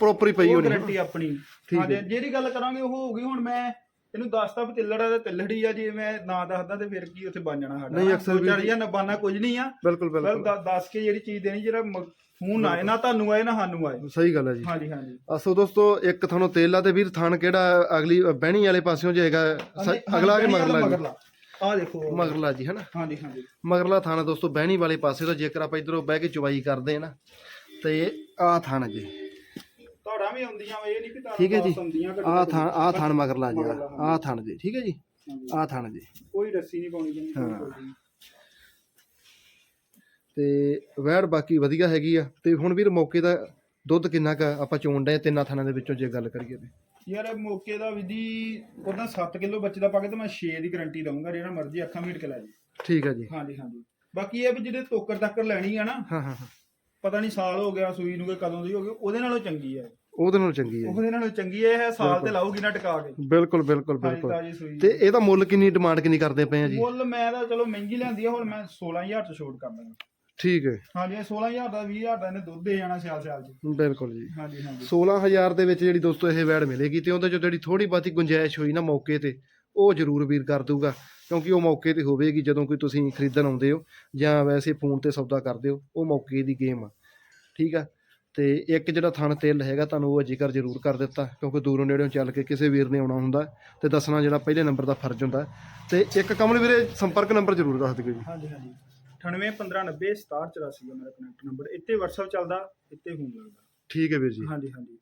ਪ੍ਰੋਪਰ ਹੀ ਪਈ ਉਹ ਹੋਣੀ। ਗਾਰੰਟੀ ਆਪਣੀ। ਠੀਕ ਹੈ। ਜਿਹੜੀ ਗੱਲ ਕਰਾਂਗੇ ਉਹ ਹੋਊਗੀ ਹੁਣ ਮੈਂ ਇਹਨੂੰ ਦੱਸਤਾ ਵੀ ਤਿੱਲੜਾ ਤੇ ਤਿੱਲੜੀ ਆ ਜੇ ਮੈਂ ਨਾ ਦੱਸਦਾ ਤੇ ਫਿਰ ਕੀ ਉੱਥੇ ਬਣ ਜਾਣਾ ਸਾਡਾ। ਨਹੀਂ, ਅਕਸਰ ਵੀ- ਵੀ ਜਾਂ ਬਾਨਾ ਕੁਝ ਨਹੀਂ ਆ। ਬਿਲਕੁਲ ਬਿਲਕੁਲ। ਦ- ਦੱਸ ਕੇ ਜਿਹੜੀ ਚੀਜ਼ ਦੇਣੀ ਜਿਹੜਾ ਮ- ਫੋਨ ਆਏ ਨਾ ਤੁਹਾਨੂੰ ਆਏ ਨਾ ਸਾਨੂੰ ਆਏ। ਸਹੀ ਗੱਲ ਹੈ ਜੀ। ਹਾਂਜੀ ਹਾਂਜੀ। ਅਸੋ ਦੋਸਤੋ ਇੱਕ ਤੁਹਾਨੂੰ ਤੇਲਾ ਤੇ ਵੀਰ ਥਣ ਕਿਹੜਾ ਅਗਲੀ ਬਹਿਣੀ ਵਾਲੇ ਪਾਸਿਓਂ ਜੇ ਹੈਗਾ ਸ- ਅਗਲਾ ਕੇ ਮਗਰਲਾ ਜੀ? ਆ ਦੇਖੋ। ਮਗਰਲਾ ਜੀ ਹਨਾ? ਹਾਂਜੀ ਹਾਂਜੀ। ਮਗਰਲਾ ਥਾਣਾ ਦੋਸਤੋ ਬਹਿਣੀ ਵਾਲੇ ਪਾਸੇ ਤੋਂ ਜੇਕਰ ਆਪਾਂ ਇਧਰੋਂ ਬਹਿ ਕੇ ਚੁਵਾਈ ਕਰਦੇ ਆ ਨਾ ਤੇ ਆਹ ਥਾਣਾ ਜੀ। ਵੀ ਆਉਂਦੀਆਂ ਵਾ, ਇਹ ਨਹੀਂ ਕਿ ਤੁਹਾਡਾ ਠੀਕ ਹੈ ਜੀ। ਘੱਟ। ਥਾਣ ਆਹ ਥਾਣ ਮਗਰਲਾ ਜੀ। ਆਹ ਥਾਣ ਜੀ ਠੀਕ ਹੈ ਜੀ। ਆਹ ਥਾਣ ਜੀ। ਕੋਈ ਰੱਸੀ ਨਹੀਂ ਪਾਉਣੀ ਜਾਂਦੀ ਹਾਂ। ਤੇ ਵੈੜ ਬਾਕੀ ਵਧੀਆ ਹੈਗੀ ਆ। ਤੇ ਹੁਣ ਵੀਰ ਮੌਕੇ ਦਾ ਦੁੱਧ ਕਿੰਨਾ ਕ ਆਪਾਂ ਚੋਣ ਡਏ ਤਿੰਨਾਂ ਥਾਣਾਂ ਦੇ ਵਿੱਚੋਂ ਜੇ ਗੱਲ ਕਰੀਏ ਤੇ। ਯਾਰ ਇਹ ਮੌਕੇ ਦਾ ਵਿਧੀ ਉਹਦਾ 7 ਕਿਲੋ ਬੱਚੇ ਦਾ ਪਾ ਕੇ ਤੇ ਮੈਂ 6 ਦੀ ਗਾਰੰਟੀ ਦਊਂਗਾ ਜਿਹੜਾ ਮਰਜ਼ੀ ਅੱਖਾਂ ਮੀਟ ਕੇ ਲੈ ਜੀ ਠੀਕ ਹੈ ਜੀ। ਹਾਂਜੀ ਹਾਂਜੀ। ਬਾਕੀ ਇਹ ਵੀ ਜਿਹੜੇ ਤੋਕਰ ਤੱਕਰ ਲੈਣੀ ਆ ਨਾ ਹਾਂ ਹਾਂ ਹਾਂ। ਪਤਾ ਨਹੀਂ ਸਾਲ ਹੋ ਗਿਆ ਸੂਈ ਨੂੰ ਕਿ ਕਦੋਂ ਦੀ ਹੋ ਗਈ ਉਹਦੇ ਨਾਲੋਂ ਚੰਗੀ ਹੈ ਉਹਦੇ ਨਾਲ ਚੰਗੀ ਹੈ। ਉਹਦੇ ਨਾਲੋਂ ਚੰਗੀ ਹੈ ਇਹ ਸਾਲ ਤੇ ਲਾਊਗੀ ਨਾ ਟਿਕਾ ਕੇ। ਬਿਲਕੁਲ ਬਿਲਕੁਲ ਬਿਲਕੁਲ। ਤਾਜੀ ਸੂਈ। ਤੇ ਇਹਦਾ ਮੁੱਲ ਕਿੰਨੀ ਡਿਮਾਂਡ ਕਿੰਨੀ ਕਰਦੇ ਪਏ ਆ ਜੀ? ਮੁੱਲ ਮੈਂ ਤਾਂ ਚਲੋ ਮਹਿੰਗੀ ਲਿਆਂਦੀ ਆ ਹੁਣ ਮੈਂ 16000 ਚ ਛੋਟ ਕਰ ਦਾਂਗਾ ਠੀਕ ਹੈ। ਹਾਂਜੀ ਇਹ 16000 ਦਾ 20000 ਦਾ ਇਹਨੇ ਦੁੱਧ ਦੇ ਜਾਣਾ ਸਿਆਲ ਸਿਆਲ ਚ। ਬਿਲਕੁਲ ਜੀ। ਹਾਂਜੀ ਹਾਂਜੀ। 16000 ਦੇ ਵਿੱਚ ਜਿਹੜੀ ਦੋਸਤੋ ਇਹ ਵੈੜ ਮਿਲੇਗੀ ਤੇ ਉਹਦੇ ਚੋਂ ਜਿਹੜੀ ਥੋੜੀ ਬਾਤੀ ਗੁੰਜਾਇਸ਼ ਹੋਈ ਨਾ ਮੌਕੇ ਤੇ ਉਹ ਜ਼ਰੂਰ ਵੀਰ ਕਰ ਦੂਗਾ ਕਿਉਂਕਿ ਉਹ ਮੌਕੇ ਤੇ ਹੋਵੇਗੀ ਜਦੋਂ ਕੋਈ ਤੁਸੀਂ ਖਰੀਦਣ ਆਉਂਦੇ ਹੋ ਜਾਂ ਵੈਸੇ ਫੋਨ ਤੇ ਸੌਦਾ ਕਰਦੇ ਹੋ ਉਹ ਮੌਕੇ ਦੀ ਗੇਮ ਆ। ਠੀਕ ਆ? ਤੇ ਇੱਕ ਜਿਹੜਾ ਥਣ ਤੇਲ ਹੈਗਾ ਤੁਹਾਨੂੰ ਉਹ ਜ਼ਿਕਰ ਜ਼ਰੂਰ ਕਰ ਦਿੱਤਾ ਕਿਉਂਕਿ ਦੂਰੋਂ ਨੇੜਿਓਂ ਚੱਲ ਕੇ ਕਿਸੇ ਵੀਰ ਨੇ ਆਉਣਾ ਹੁੰਦਾ ਤੇ ਦੱਸਣਾ ਜਿਹੜਾ ਪਹਿਲੇ ਨੰਬਰ ਦਾ ਫਰਜ਼ ਹੁੰਦਾ। ਤੇ ਇੱਕ ਕਮਲ ਵੀਰੇ ਸੰਪਰਕ ਨੰਬਰ ਜ਼ਰੂਰ ਦੱਸ ਦਿਓ ਜੀ। ਹਾਂਜੀ ਹਾਂਜੀ। 98 1590 6784 ਹੈ ਮੇਰਾ ਕਨੈਕਟ ਨੰਬਰ ਇੱਥੇ WhatsApp ਚੱਲਦਾ ਇੱਥੇ ਫੋਨ ਲੱਗਦਾ। ਠੀਕ ਹੈ ਵੀਰ ਜੀ। ਹਾਂਜੀ ਹਾਂਜੀ।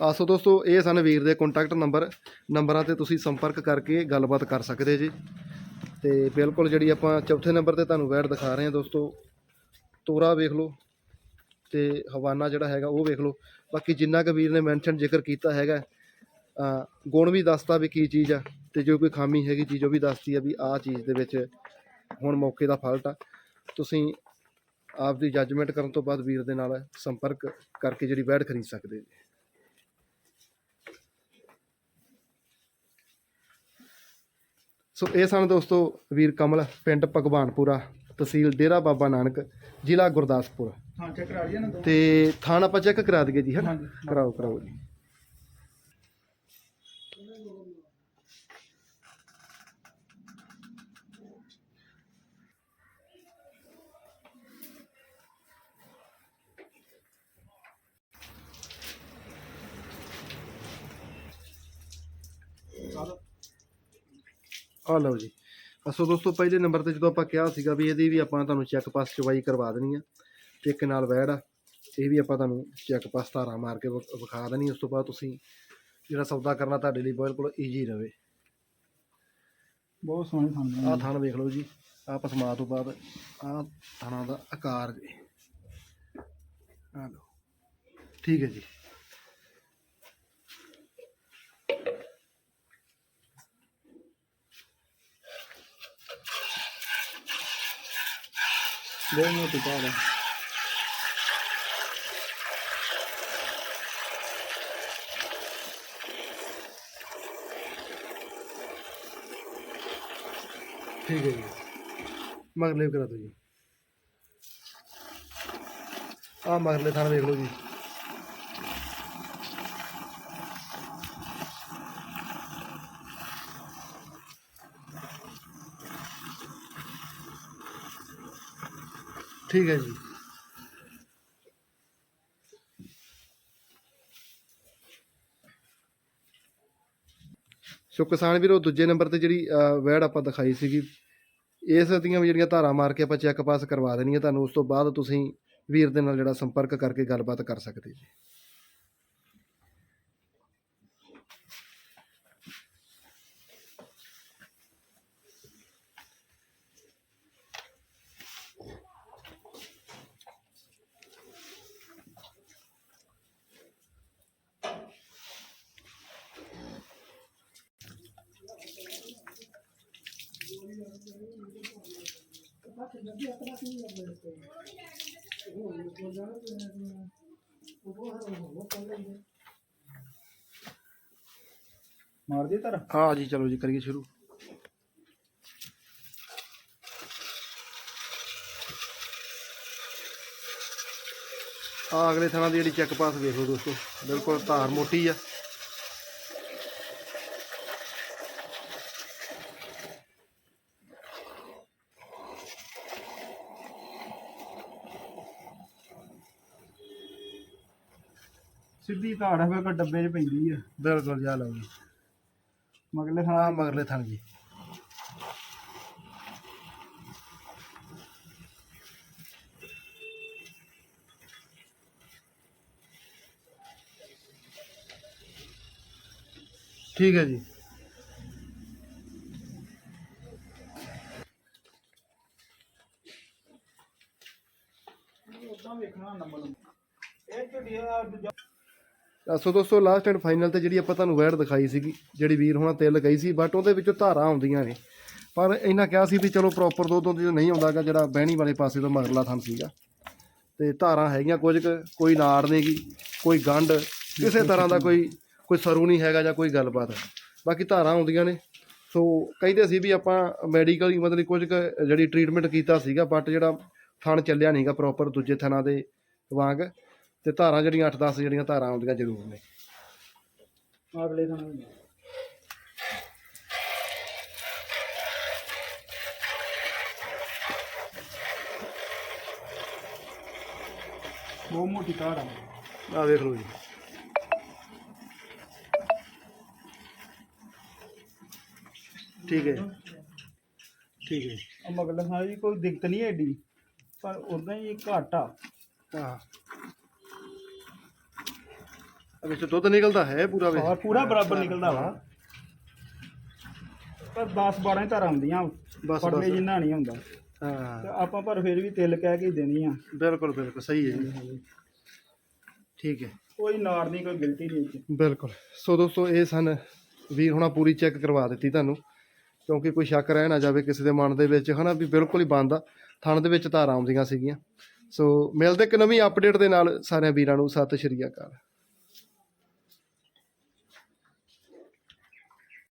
ਆ ਸੋ ਦੋਸਤੋ ਇਹ ਸਨ ਵੀਰ ਦੇ ਕੰਟੈਕਟ ਨੰਬਰ ਨੰਬਰਾਂ ਤੇ ਤੁਸੀਂ ਸੰਪਰਕ ਕਰਕੇ ਗੱਲਬਾਤ ਕਰ ਸਕਦੇ ਜੀ। ਤੇ ਬਿਲਕੁਲ ਜਿਹੜੀ ਆਪਾਂ ਚੌਥੇ ਨੰਬਰ ਤੇ ਤੁਹਾਨੂੰ ਵੈਟ ਦਿਖਾ ਰਹੇ ਹਾਂ ਦੋਸਤੋ ਤੋਰਾ ਵੇਖ ਲਓ। ਤੇ ਹਵਾਨਾ ਜਿਹੜਾ ਹੈਗਾ ਉਹ ਵੇਖ ਲਓ। ਬਾਕੀ ਜਿੰਨਾ ਕੁ ਵੀਰ ਨੇ ਮੈਂਸ਼ਨ ਜ਼ਿਕਰ ਕੀਤਾ ਹੈਗਾ ਗੁਣ ਵੀ ਦੱਸਤਾ ਵੀ ਕੀ ਚੀਜ਼ ਆ ਤੇ ਜੋ ਕੋਈ ਖਾਮੀ ਹੈਗੀ ਚੀਜ਼ ਉਹ ਵੀ ਦੱਸਦੀ ਆ ਵੀ ਆਹ ਚੀਜ਼ ਦੇ ਵਿੱਚ ਹੁਣ ਮੌਕੇ ਦਾ ਫਾਲਟ ਆ। ਤੁਸੀਂ ਆਪ ਦੀ ਜੱਜਮੈਂਟ ਕਰਨ ਤੋਂ ਬਾਅਦ ਵੀਰ ਦੇ ਨਾਲ ਸੰਪਰਕ ਕਰਕੇ ਜਿਹੜੀ ਵੈਟ ਖਰੀਦ ਸਕਦੇ ਜੀ ਸੋ ਇਹ ਸਨ ਦੋਸਤੋ ਵੀਰ ਕਮਲ, ਪਿੰਡ ਭਗਵਾਨਪੁਰਾ। ਤਹਿਸੀਲ ਡੇਰਾ ਬਾਬਾ ਨਾਨਕ ਜ਼ਿਲ੍ਹਾ ਗੁਰਦਾਸਪੁਰ। ਹਾਂ ਚੈੱਕ ਕਰਾ ਲਈਏ ਨਾ ਦੋ। ਤੇ ਥਾਣਾ ਆਪਾਂ ਚੈੱਕ ਕਰਾ ਦਈਏ ਜੀ ਹੈ ਹਾਂਜੀ। ਕਰਾਓ ਕਰਾਓ ਜੀ। ਆ ਲਓ ਜੀ। ਅਸੋ ਦੋਸਤੋ ਪਹਿਲੇ ਨੰਬਰ ਤੇ ਜਦੋਂ ਆਪਾਂ ਕਿਹਾ ਸੀਗਾ ਵੀ ਇਹਦੀ ਵੀ ਆਪਾਂ ਤੁਹਾਨੂੰ ਚੈੱਕ ਪਾਸ ਚਵਾਈ ਕਰਵਾ ਦੇਣੀ ਆ ਤੇ ਇੱਕ ਨਾਲ ਵੈੜ ਆ ਇਹ ਵੀ ਆਪਾਂ ਤੁਹਾਨੂੰ ਚੈੱਕ ਪਾਸ ਧਾਰਾ ਮਾਰ ਕੇ ਵਿਖ- ਦੇਣੀ ਉਸ ਤੋਂ ਬਾਅਦ ਤੁਸੀਂ ਜਿਹੜਾ ਸੌਦਾ ਕਰਨਾ ਤੁਹਾਡੇ ਲਈ ਬਿਲਕੁਲ ਈਜੀ ਰਵੇ। ਬਹੁਤ ਸੋਹਣੇ ਖਾਂਦੇ ਆਹ ਥਣ ਵੇਖ ਲਓ ਜੀ ਆਹ ਪਸਮਾ ਤੋਂ ਬਾਅਦ ਆਹ ਥਣਾ ਦਾ ਆਕਾਰ ਜੀ। ਆਹ ਲਓ। ਠੀਕ ਹੈ ਜੀ। ਬਹੁਤ ਮੋਟੀ ਪਾੜ ਹੈ ਠੀਕ ਹੈ ਜੀ ਮਗਰਲੇ ਵੀ ਕਰਾ ਦਿਓ ਜੀ ਆਹ ਮਗਰਲੇ ਥਣ ਵੇਖ ਠੀਕ ਹੈ ਜੀ। ਸੋ ਕਿਸਾਨ ਵੀਰੋ ਦੂਜੇ ਨੰਬਰ ਤੇ ਜਿਹੜੀ ਅਹ, ਵੈੜ ਆਪਾਂ ਦਿਖਾਈ ਸੀਗੀ ਇਸ ਦੀਆਂ ਵੀ ਜਿਹੜੀਆਂ ਧਾਰਾ ਮਾਰ ਕੇ ਆਪਾਂ ਚੈੱਕ ਪਾਸ ਕਰਵਾ ਦੇਣੀ ਹੈ ਤੁਹਾਨੂੰ ਉਸ ਤੋਂ ਬਾਅਦ ਤੁਸੀਂ ਵੀਰ ਦੇ ਨਾਲ ਜਿਹੜਾ ਸੰਪਰਕ ਕਰਕੇ ਗੱਲਬਾਤ ਕਰ ਸਕਦੇ ਜੀ। ਮਾਰ ਦੇ ਤਰ ਹਾਂ ਜੀ, ਚਲੋ ਜੀ, ਕਰੀਏ ਸ਼ੁਰੂ। ਆ ਅਗਲੇ ਥਾਂ ਦੀ ਜਿਹੜੀ ਚੈੱਕ ਪਾਸ ਵੇਖੋ ਦੋਸਤੋ, ਬਿਲਕੁਲ ਧਾਰ ਮੋਟੀ ਆ। ਸਿੱਧੀ ਧਾੜ ਹੈ ਫਿਰ ਡੱਬੇ 'ਚ ਪੈਂਦੀ ਆ। ਬਿਲਕੁਲ ਜਾ ਲਓ ਜੀ। ਮਗਲੇ ਆ ਥਾਂ ਮਗਰਲੇ ਥਾਂ ਜੀ। ਠੀਕ ਹੈ ਜੀ ਉਦਾਂ ਵੇਖਣਾ ਨੰਬਰ ਇਹ ਝੁੱਡੀ ਆ ਦੂਜਾ ਤਾਂ ਸੋ ਦੋਸਤੋ ਲਾਸਟ ਐਂਡ ਫਾਈਨਲ ਤੇ ਜਿਹੜੀ ਆਪਾਂ ਤੁਹਾਨੂੰ ਵੈੜ ਦਿਖਾਈ ਸੀਗੀ ਜਿਹੜੀ ਵੀਰ ਹੋਣਾ ਤਿਲ ਗਈ ਸੀ ਬਟ ਉਹਦੇ ਵਿੱਚੋਂ ਧਾਰਾਂ ਆਉਂਦੀਆਂ ਨੇ। ਪਰ ਇਹਨਾਂ ਕਿਹਾ ਸੀ ਵੀ ਚਲੋ ਪ੍ਰੋਪਰ ਦੁੱਧ ਉਹਦੇ 'ਚੋਂ ਨਹੀਂ ਆਉਂਦਾਗਾ ਜਿਹੜਾ ਬਹਿਣੀ ਵਾਲੇ ਪਾਸੇ ਤੋਂ ਮਗਰਲਾ ਥਣ ਸੀਗਾ। ਤੇ ਧਾਰਾਂ ਹੈਗੀਆਂ ਕੁਝ ਕੁ, ਕੋਈ ਨਾੜ ਨੇਗੀ ਕੋਈ ਗੰਢ ਕਿਸੇ ਤਰ੍ਹਾਂ ਦਾ ਕੋਈ ਕੋਈ ਸਰੂ ਨਹੀਂ ਹੈਗਾ ਜਾਂ ਕੋਈ ਗੱਲਬਾਤ ਬਾਕੀ ਧਾਰਾਂ ਆਉਂਦੀਆਂ ਨੇ। ਸੋ ਕਹਿੰਦੇ ਸੀ ਵੀ ਆਪਾਂ ਮੈਡੀਕਲ ਮਤਲਬ ਕੁਝ ਕੁ ਜਿਹੜੀ ਟ੍ਰੀਟਮੈਂਟ ਕੀਤਾ ਸੀਗਾ ਬਟ ਜਿਹੜਾ ਥਣ ਚੱਲਿਆ ਨਹੀਂਗਾ ਪ੍ਰੋਪਰ ਦੂਜੇ ਥਣਾਂ ਦੇ ਵਾਂਗ। ਤੇ ਧਾਰਾਂ ਜਿਹੜੀਆਂ 8-10 ਜਿਹੜੀਆਂ ਧਾਰਾਂ ਆਉਂਦੀਆਂ ਜ਼ਰੂਰ ਨੇ। ਅਗਲੇ ਥਾਂ ਵੀ ਬਹੁਤ ਮੋਟੀ ਧਾਰ ਆ। ਆ ਵੇਖ ਲਓ ਜੀ। ਠੀਕ ਹੈ ਠੀਕ ਹੈ ਆ ਮਗਰ ਹਾਂ ਜੀ ਕੋਈ ਦਿੱਕਤ ਨਹੀਂ ਐਡੀ ਪਰ ਉਦਾਂ ਹੀ ਘੱਟ ਆ। ਹਾਂ। ਤੇ ਦੁੱਧ ਨਿਕਲਦਾ ਹੈ ਪੂਰਾ ਵੇ। ਪੂਰਾ ਬਰਾਬਰ ਨਿਕਲਦਾ ਵਾ। ਪਰ 10 12 ਧਾਰਾਂ ਆਉਂਦੀਆਂ ਬਸ ਬਸ। ਜਿੰਨਾ ਨਹੀਂ ਹੁੰਦਾ। ਹਾਂ। ਤੇ ਆਪਾਂ ਪਰ ਫਿਰ ਵੀ ਤਿਲ ਕਹਿ ਕੇ ਹੀ ਦੇਣੀ ਆ। ਬਿਲਕੁਲ ਬਿਲਕੁਲ ਸਹੀ ਹੈ ਜੀ। ਠੀਕ ਹੈ। ਕੋਈ ਨਾੜ ਨਹੀਂ ਕੋਈ ਗਿਲਟੀ ਨਹੀਂ 'ਚ। ਬਿਲਕੁਲ। ਸੋ ਦੋਸਤੋ ਇਹ ਸਨ ਵੀਰ ਹੁਣਾ ਪੂਰੀ ਚੈੱਕ ਕਰਵਾ ਦਿੱਤੀ ਤੁਹਾਨੂੰ। ਕਿਉਂਕਿ ਕੋਈ ਸ਼ੱਕ ਰਹਿ ਨਾ ਜਾਵੇ ਕਿਸੇ ਦੇ ਮਨ ਦੇ ਵਿੱਚ ਹਨਾ ਵੀ ਬਿਲਕੁਲ ਹੀ ਬੰਦ ਆ। ਥਣ ਦੇ ਵਿੱਚ ਧਾਰਾਂ ਆਉਂਦੀਆਂ ਸੀਗੀਆਂ। ਸੋ ਮਿਲਦੇ ਇੱਕ ਨਵੀਂ ਅਪਡੇਟ ਦੇ ਨਾਲ। ਸਾਰਿਆਂ ਵੀਰਾਂ ਨੂੰ ਸਤਿ ਸ਼੍ਰੀ ਅਕਾਲ।